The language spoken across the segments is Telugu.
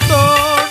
doctor.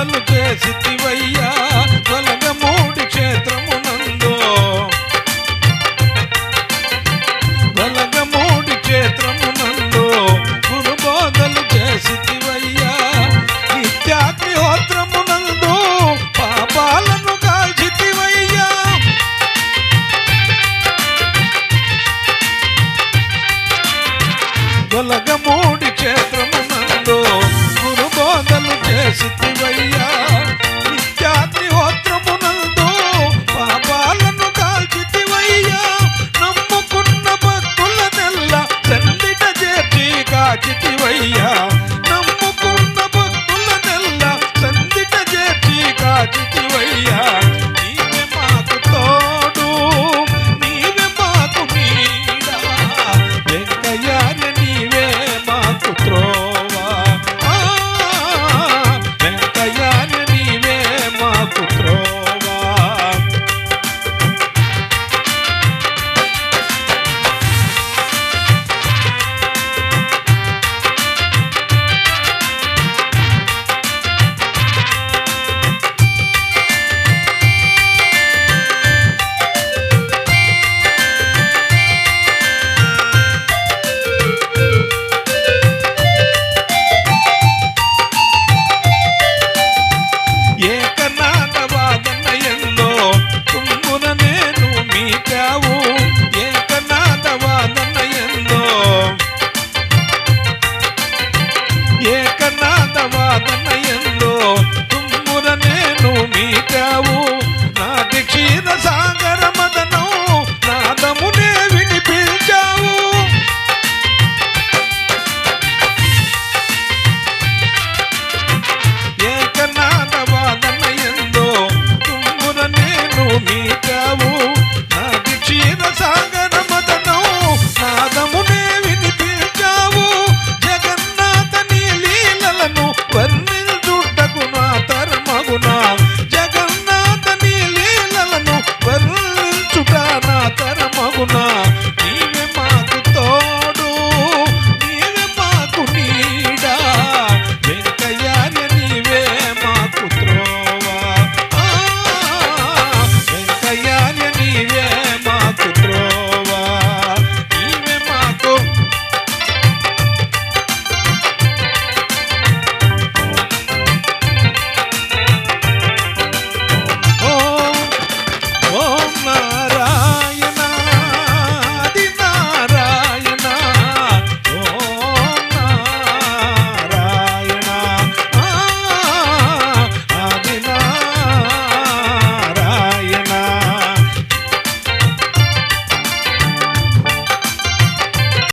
బోధలు చేసివయ్యా వెలగమూడి క్షేత్రమునందు. వెలగమూడి క్షేత్రమునందు గురు బోధలు చేసివయ్యా నిత్యాగ్నిహోత్రమునందు పాపాలను కాల్చితివయ్యా. వెలగమూడి చేసివయ్యా నిత్యాగ్నిహోత్రమునందు పాపాలను కాల్చితివయ్యా నమ్ముకున్న భక్తులనెల్ల చందిట చేర్చి కాచితివయ్యా. yeah.